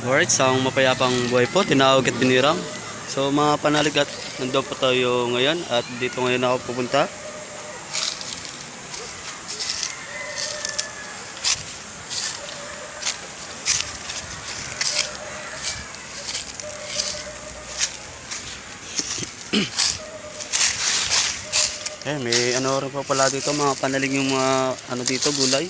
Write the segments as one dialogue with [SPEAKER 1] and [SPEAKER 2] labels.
[SPEAKER 1] Alright, isang mapayapang buhay po, tinawag at binirang. So mga panalig at nandun po tayo ngayon at dito ngayon ako pupunta. Eh, may ano rin pa pala dito, mga panalig yung mga ano dito, gulay.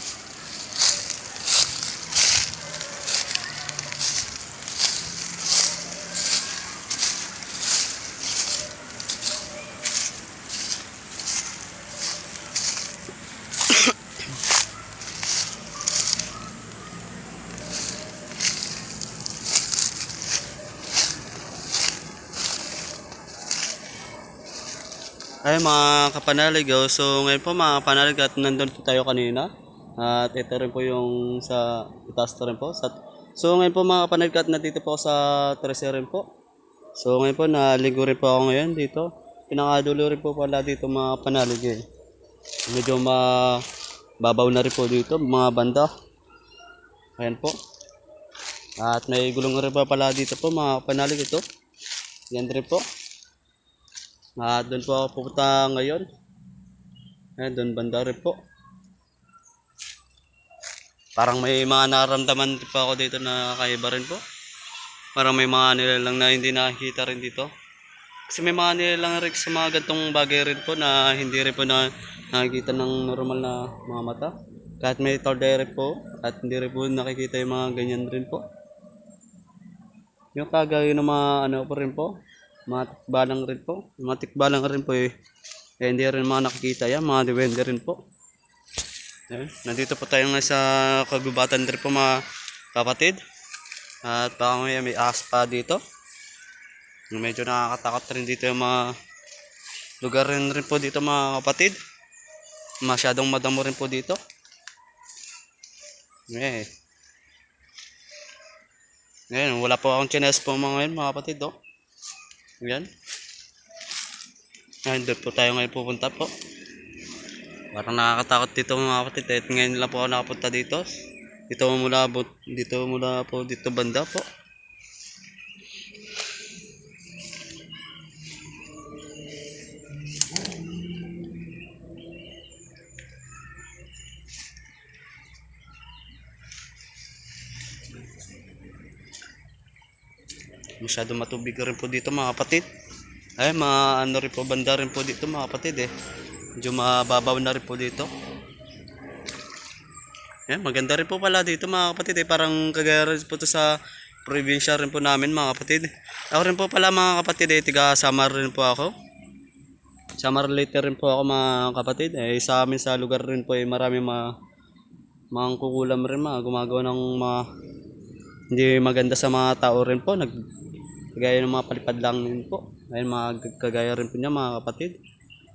[SPEAKER 1] Ay mga kapanalig, oh. so ngayon po mga kapanalig at nandun po tayo kanina. At ito rin po yung sa itaas rin po. Sa, so ngayon po mga kapanalig at nandito po sa Trece rin po. So ngayon po naligo rin po ako ngayon dito. Pinakadulo rin po pala dito mga kapanalig eh. Medyo mababaw na rin po dito mga banda. Ayan po. At may gulong rin pa pala dito po mga kapanalig ito. Yan rin po. Ah, doon po ako pupunta ngayon. Eh, doon banda rin po. Parang may mga naramdaman pa ako dito na kakaiba rin po. Parang may mga nilalang na hindi nakikita rin dito. Kasi may mga nilalang rin sa mga gantong bagay rin po na hindi rin po na nakikita ng normal na mga mata. Kahit may tordere po at hindi rin po nakikita yung mga ganyan rin po. Yung kagaya ng mga ano po rin po, mga tikbalang rin po. Mga tikbalang rin po eh. eh hindi rin mga nakikita yan, mga diwende rin po. Eh, nandito po tayo nga sa kagubatan rin po mga kapatid. At baka may, may ahas dito. Medyo nakakatakot rin dito yung mga lugar rin, rin po dito mga kapatid. Masyadong madamo rin po dito. Eh. Ngayon, wala po akong chines po mga ngayon mga kapatid. Oh. Yan. Ayun, doon po tayo ngayon pupunta po. Parang nakakatakot dito mga kapatid. At ngayon lang po ako nakapunta dito. Dito mula, dito mula po dito banda po. Masyado matubig rin po dito mga kapatid. Ay, mga ano rin po, banda rin po dito mga kapatid eh. Medyo mababaw na rin po dito. Yan, maganda rin po pala dito mga kapatid eh. Parang kagaya rin po to sa probinsya rin po namin mga kapatid. Ako rin po pala mga kapatid eh, tiga Samar rin po ako. Samar later rin po ako mga kapatid. Eh, sa amin sa lugar rin po eh, marami mga mga kukulam rin mga gumagawa ng mga hindi maganda sa mga tao rin po. Nag, kagaya ng mga palipad lang din po. Ayun mga kagaya rin po niya mga kapatid.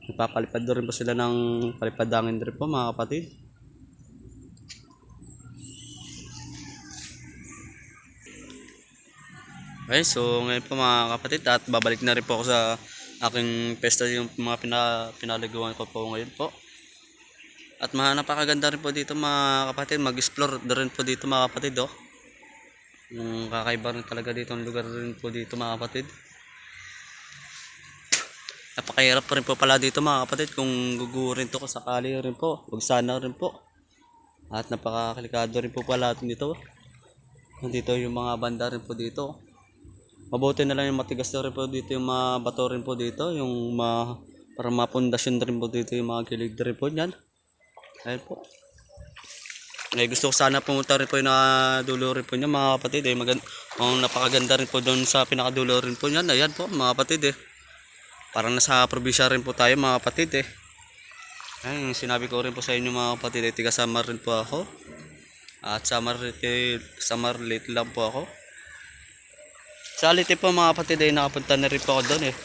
[SPEAKER 1] Nagpapalipad doon rin po sila ng palipad langin rin po mga kapatid. Okay, so ngayon po mga kapatid at babalik na rin po ako sa aking pesta yung mga pina, pinaliguan ko po ngayon po. At napakaganda rin po dito mga kapatid, mag-explore rin po dito mga kapatid oh. Yung kakaiba rin talaga dito ang lugar rin po dito mga kapatid. Napakahirap pa rin po pala dito mga kapatid kung gugurin to ko sakali rin po. Huwag sana rin po. At napakakalikado rin po pala dito. Nandito yung mga banda rin po dito. Mabuti na lang yung matigas rin po dito yung mga bato rin po dito. Yung mga para mapundasyon rin po dito yung mga kilig rin po dyan. Ayun po. Eh, gusto ko sana pumunta rin po yung nakadulo rin po niya mga kapatid. Eh, maganda, ang napakaganda rin po doon sa pinakadulo rin po niyan. Ayan po mga kapatid eh. Parang nasa probinsya rin po tayo mga kapatid eh. Yung sinabi ko rin po sa inyo mga kapatid eh. Tiga Samar rin po ako. At Samar, eh, Samar late lang po ako. Sa Alite po mga kapatid eh. Nakapunta na rin po ako doon eh.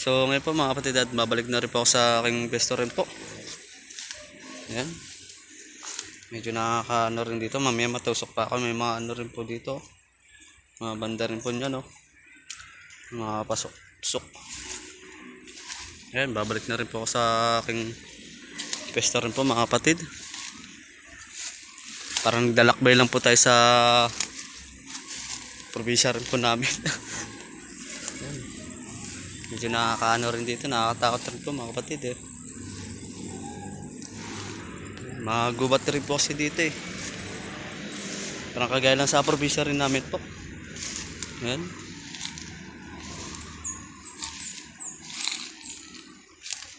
[SPEAKER 1] So ngayon po mga kapatid at babalik na rin po ako sa aking besto rin po. Ayan. Medyo nakakaano rin dito. Mamaya matusok pa ako. May mga ano rin po dito. Mga banda rin po niya, no? Mga pasok. Pasok. Ayan, babalik na rin po ako sa aking pesta rin po mga kapatid. Parang dalakbay lang po tayo sa probinsya rin po namin. Medyo nakakaano rin dito, nakakatakot rin po mga kapatid eh. Mga gubat rin po kasi dito eh. Parang kagaya lang sa probinsya rin namin po. Yan.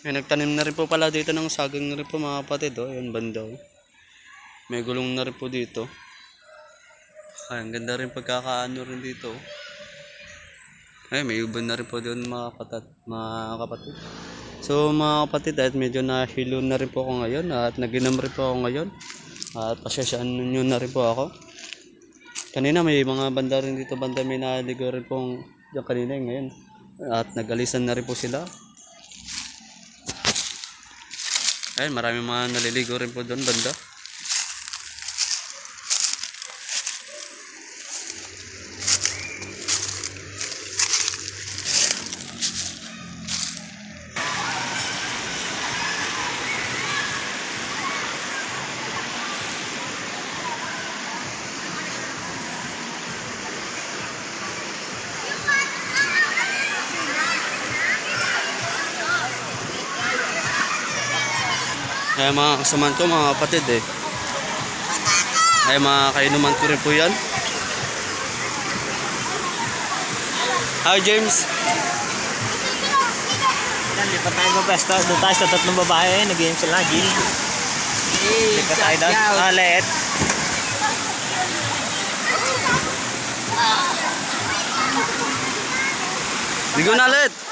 [SPEAKER 1] May nagtanim na rin po pala dito ng saging rin po mga kapatid. Oh. Yan banda. oh. May gulong na rin po dito. Ay, ang ganda rin pagkakaano rin dito. oh. Ay, may uban na rin po doon mga kapatid. Mga kapatid. So mga kapatid, at medyo nahilo na rin po ako ngayon at naginam rin po ako ngayon. At pasyasyan nyo na rin po ako. Kanina may mga banda rin dito, banda may naligo rin pong yung kanina eh, ngayon. At nagalisan na rin po sila. Ayun, marami mga naliligo rin po doon banda. Kaya mga kasamaan ko, mga kapatid eh. Ay mga kainuman ko rin po yan. Hi James.
[SPEAKER 2] Lipat tayo ng pwesto. Doon tayo sa tatlong babae. Nag-game sila, Jill. Lipat tayo doon. Ah, let.
[SPEAKER 1] Ligo na ulit.